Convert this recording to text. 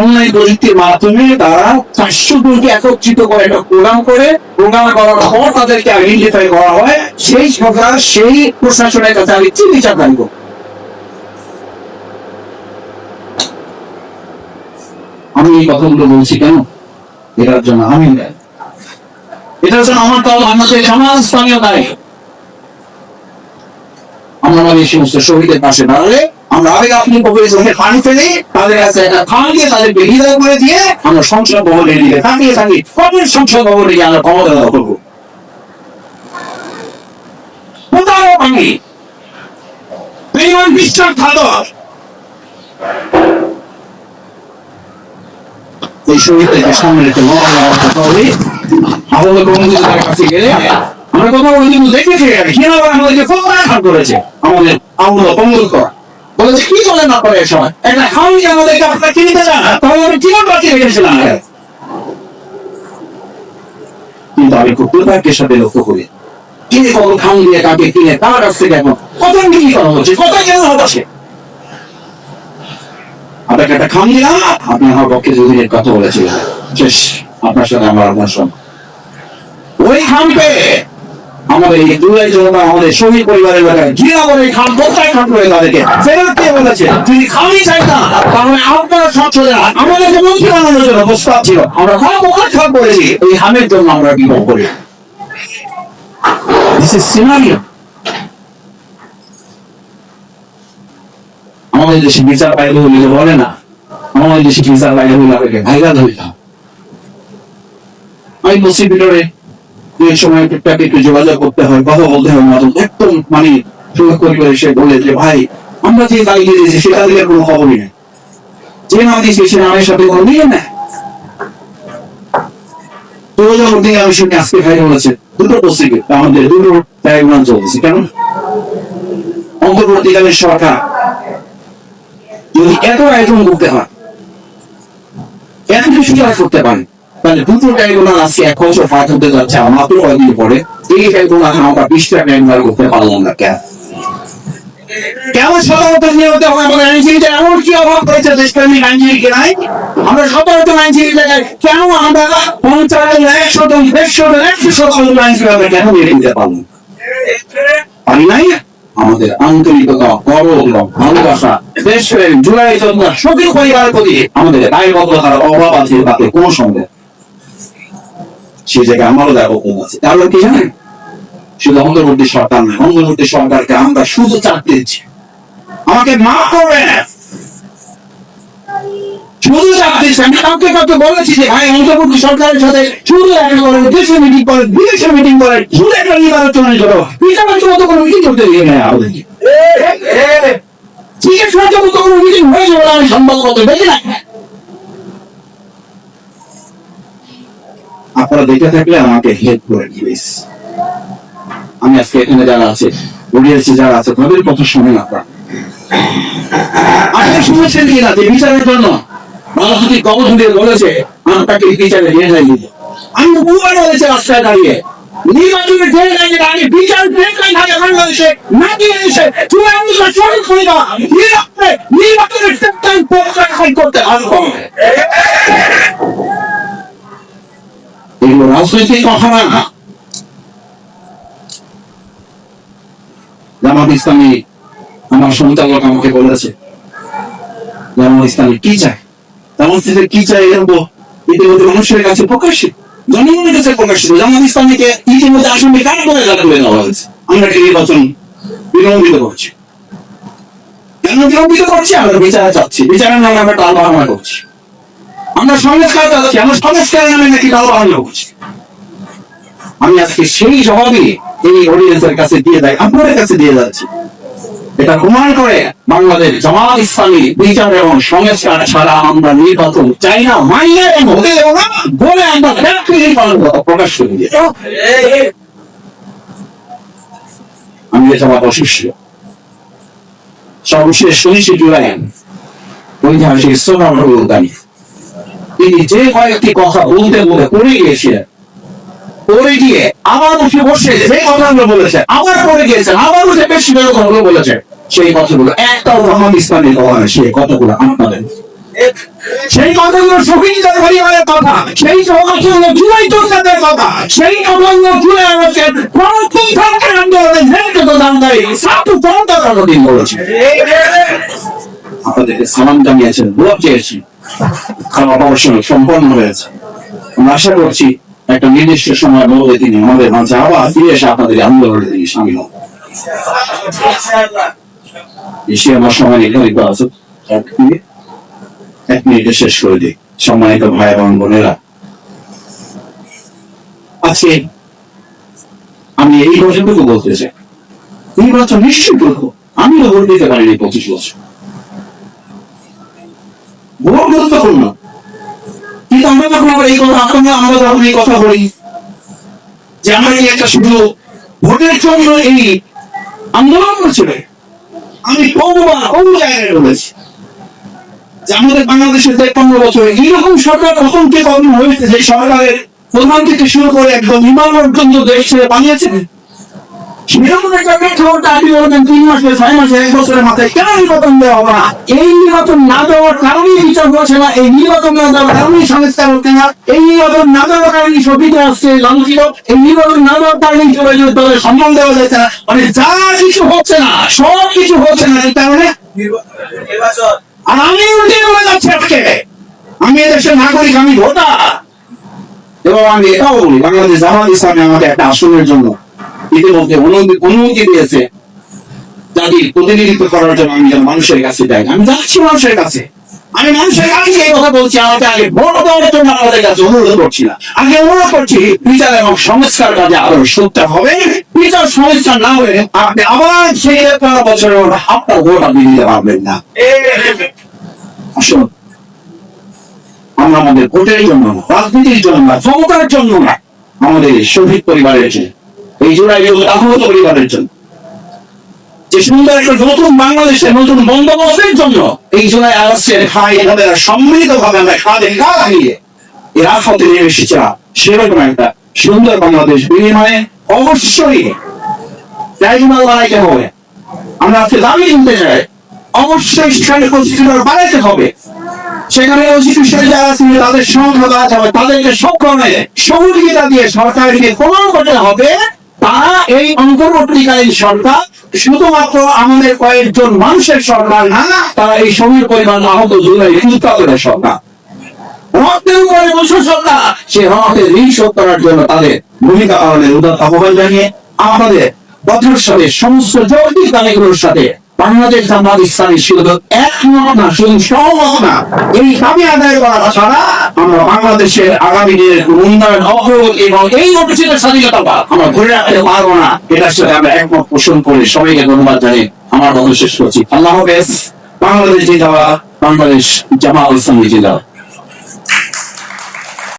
Online প্রযুক্তির মাধ্যমে তারা চারশো জনকে একত্রিত করে, একটা প্রোগ্রাম করে প্রোগ্রাম করার পর তাদেরকে আইডেন্টিফাই করা হয়। সেই সরকার সেই প্রশাসনের কাছে আমি বিচার দাঁড়িয়ে আমি এই কথাগুলো বলছি কেন? এটার জন্য আমি। এটার জন্য আমার দল আমাদের সমাজ স্থানীয় দায়ী। আমরা সমস্ত শহীদের পাশে দাঁড়ালে আমরা আবেগ আপনি ফেলে তাদের কাছে একটা দিয়ে করে দিয়ে আমরা সংসদ ভবনে তাকিয়ে থাকি। সংসদ ভবনে গিয়ে আমরা ক্ষমতা করব? এই হবে আমাদের কাছে গেলে বলে কিন্তু আমি খুব দুর্ভাগ্যের সাথে লক্ষ্য করি কিনে দিয়ে কাকে কিনে, তার কাছ থেকে এখন কত বিক্রি করা হচ্ছে কত কেন আপনাকে একটা আপনি আমার পক্ষে দুদিনের কথা বলেছিলেন। শেষ, আপনার সাথে আমার আপনার সঙ্গে ওই খাম পেয়ে আমাদের এই জনতা, আমাদের শহীদ পরিবারের লোকেরা ঘৃণা করে খাম প্রত্যায় খান করে তাদেরকে ফেরত দিয়ে বলেছে খামই চাই না, তাহলে আপনারা সংসদে আমাদেরকে মন্ত্রী বানানোর জন্য প্রস্তাব ছিল। আমরা করেছি, এই খামের জন্য আমরা করি। আমাদের দেশে বিচার হইলে বলে না। আমাদের দেশে বিচার বাইরে হইলে ভাইরাল হইতাম আমি বসি ভিতরে দুই সময় টুকটাক একটু যোগাযোগ করতে হয়, কথা বলতে হয় মাঝে একদম মানে সুযোগ করে করে সে বলে যে, ভাই, আমরা যে গাড়ি দিয়েছি সেটা দিলে কোনো খবরই নেই। যে নাম দিয়েছি, সে নামের সাথে কোনো মিলে না আমি শুনি আজকে ভাই বলেছে দুটো পত্রিকে আমাদের দুটো ট্রাইব্যুনাল চলতেছে, কেন? অন্তর্বর্তীকালীন সরকার যদি এত আয়োজন করতে হয়, এত কিছু করতে পারে তাহলে দুটো ট্রাইব্যুনাল আজকে এক বছর হতে যাচ্ছে মাত্র পরে এই ট্রাইব্যুনাল আমরা ট্রাইব্যুনাল করতে পারলাম না কেন? আমাদের কি আমরা আমরা কেন আমাদের আন্তরিকতা ভালোবাসা দেশের জুলাই জন্য সখী পরিবারের প্রতি আমাদের দায়বদ্ধতার অভাব আছে, তাতে কোনো সন্দেহ। সেই জায়গায় আমারও দায়বদ্ধ আছে। কারণ কি জানেন? শুধু অন্তর্বর্তী সরকার নয় অন্তর্বর্তী সরকারকে আমরা শুধু চাকরি দিচ্ছি আমাকে মাফ করবে আমি সরকারের সাথে মিটিং মিটিং একটা মিটিং করতে আপনারা দেখে থাকলে আমাকে হেল্প করে প্লিজ আমি আজকে এখানে যারা আছে অডিয়েন্সে যারা আছে, তাদের কথা শুনেন আপনারা। আপনি শুনেছেন কি না? যে বিচারের জন্য? বলেছে আমি তাকে বিচারে নিয়ে যাই আমি বলেছি রাস্তায় দাঁড়িয়ে ডেট লাইনে দাঁড়িয়ে, বিচার বাংলাদেশে না দিয়ে এসে নির্বাচনে নির্বাচনের পৌঁছায় করতে পারব এগুলো রাজনৈতিক কথা না। জামাত ইসলামী আমার সন্তানক আমাকে বলেছে, জামাত ইসলামী কি চায়? জামাত ইসলামী কি চায় এরকম ইতিমধ্যে মানুষের কাছে প্রকাশ্যে, জনগণের কাছে প্রকাশিত জামাত ইসলামীকে ইতিমধ্যে আসলে কাজ করে জানা করে দেওয়া হয়েছে? আমরা একটি নির্বাচন বিলম্বিত করছি? কেন বিলম্বিত করছি? আমরা বিচারে চাচ্ছি। বিচারের নামে আমরা টাল করছি। আমরা সংস্কার চাচ্ছি আমরা সংস্কারের নামে নাকি টাল বাহানা করছি? আমি আজকে সেই জবাবই এই অডিয়েন্সের কাছে দিয়ে দেয়, আপনাদের কাছে দিয়ে যাচ্ছি। এটা প্রমাণ করে বাংলাদেশ জামাত ইসলামী বিচার এবং সংস্কার ছাড়া আমরা নির্বাচন চাই না, মাইনে এবং হতে দেবো না, বলে আমরা প্রকাশ করে দিয়ে। আমি যে জামাত অশিষ্য সর্বশেষ উনিশে জুলাই, ঐতিহাসিক সোনাম দানি তিনি যে কয়েকটি কথা বলতে বলে পড়ে গিয়েছিলেন, পড়ে গিয়ে আবার উঠে বসে যে কথাগুলো বলেছেন, আবার পড়ে গিয়েছেন, আবার উঠে বেশ কথাগুলো বলেছেন, সেই কথাগুলো একটাও রহমান ইসলামের কথা সেই কথাগুলো আপনাদের। সেই কথাগুলো শহীদদের পরিবারের কথা, সেই কথাগুলো জুলাই যোদ্ধাদের কথা, সেই কথাগুলো জুলাই আগস্টের গণতন্ত্রের আন্দোলনের নেতৃত্ব দানকারী ছাত্র জনতা দিন বলেছে। আপনাদেরকে সালাম জানিয়েছেন দোয়া চেয়েছি। খাওয়া অবশ্যই সম্পন্ন হয়েছে। আমরা আশা করছি একটা নির্দিষ্ট সময় মধ্যে তিনি আমাদের মাঝে আবার ফিরে এসে আপনাদের আন্দোলনে তিনি সামিল হন বেশি আমার সময় নির্ধারিত আছে। এক মিনিট। এক মিনিটে শেষ করে দিই। সম্মানিত ভাই এবং বোনেরা। আজকে আমি এই বছরটুকু বলতে চাই। নির্বাচন নিশ্চয় করব আমিও ভোট দিতে পারিনি পঁচিশ বছর। ভোট গুরুত্বপূর্ণ কিন্তু আমরা যখন আবার এই কথা আমরা আমরা যখন এই কথা বলি যে আমরা এই একটা শুধু ভোটের জন্য এই আন্দোলন করছিল আমি জায়গায় বলেছি যে আমাদের বাংলাদেশের তেপান্ন বছরে এইরকম সরকার কখন কে কখন হয়েছে, যে সরকারের প্রধান থেকে শুরু করে একদম বিমান পর্যন্ত দেশ ছেড়ে পালিয়েছে। সেরকম একটা প্রেক্ষাপটে আপনি বলবেন তিন মাসে ছয় মাসে এক বছরের মাথায় কেন নির্বাচন দেওয়া হবে না? এই নির্বাচন না দেওয়ার কারণেই বিচার হচ্ছে না এই নির্বাচন না দেওয়ার কারণেই সংস্কার হচ্ছে না এই নির্বাচন না দেওয়ার কারণেই সুবিধা আসছে লাঞ্ছিত এই নির্বাচন না দেওয়ার কারণেই চলে সম্মান দেওয়া যাচ্ছে না মানে যা কিছু হচ্ছে না সব কিছু হচ্ছে না এই কারণে আর আমি উল্টে বলে যাচ্ছি আজকে। আমি এদেশের নাগরিক আমি ভোটার। এবং আমি এটাও বলি বাংলাদেশ জামাত ইসলামে আমাদের একটা আসনের জন্য অনুমতি দিয়েছে। প্রতিনিধিত্ব করার জন্য আমি মানুষের কাছে যাই। আমি যাচ্ছি মানুষের কাছে। আমি মানুষের কাছে এই কথা বলছি। আমাকে আগে ভোট দেওয়ার জন্য আমাদের কাছে অনুরোধ করছি না। আগে অনুরোধ করছি, বিচার এবং সংস্কার কাজে আরও হবে। বিচার সংস্কার না হলে আপনি আবার সেই বছরের আপনার ভোট আপনি দিতে পারবেন না। আমরা আমাদের ভোটের জন্য রাজনীতির জন্য না ক্ষমতার জন্য না, আমাদের শহীদ পরিবারের এই আহত পরিবারের জন্য। যে সুন্দর একটা নতুন নতুন জন্য এই আমাদের সম্মিলিত ভাবে আমরা কাঁধে কাঁধ রাজপথে নেমে এসেছিলাম সেরকম একটা সুন্দর বাংলাদেশ বিনিময়ে অবশ্যই ট্রাইব্যুনাল হবে। আমরা আজকে দাবি চাই, অবশ্যই সেখানে কনস্টিটিউশন বানাইতে হবে। সেখানে কনস্টিটিউশন যারা ছিল তাদের সংখ্যা বাড়াতে হবে, তাদেরকে সক্ষমে সহযোগিতা দিয়ে সরকারকে প্রমাণ করতে হবে। তারা এই অন্তর্বর্তীকালীন সরকার, শুধুমাত্র আমাদের কয়েকজন মানুষের সরকার না, তারা এই সমীর পরিমাণ আহত জুলাই উৎপাদনের সরকার। আমাদের সাথে সমস্ত জৈবিক দানিগুলোর সাথে বাংলাদেশ জামাত ইসলামী ছিল এক না, শুধু সহমত না এই দাবি আদায় করা ছাড়া আমরা বাংলাদেশের আগামী দিনের উন্নয়ন অগ্রগতি এবং এই অফিসের স্বাধীনতা আমরা ধরে রাখতে পারব না। এটার সাথে আমরা একমত পোষণ করে সবাইকে ধন্যবাদ জানিয়ে আমার কথা শেষ করছি। আল্লাহ হাফেজ। বাংলাদেশ জিন্দাবাদ। বাংলাদেশ জামাত ইসলামী জিন্দাবাদ।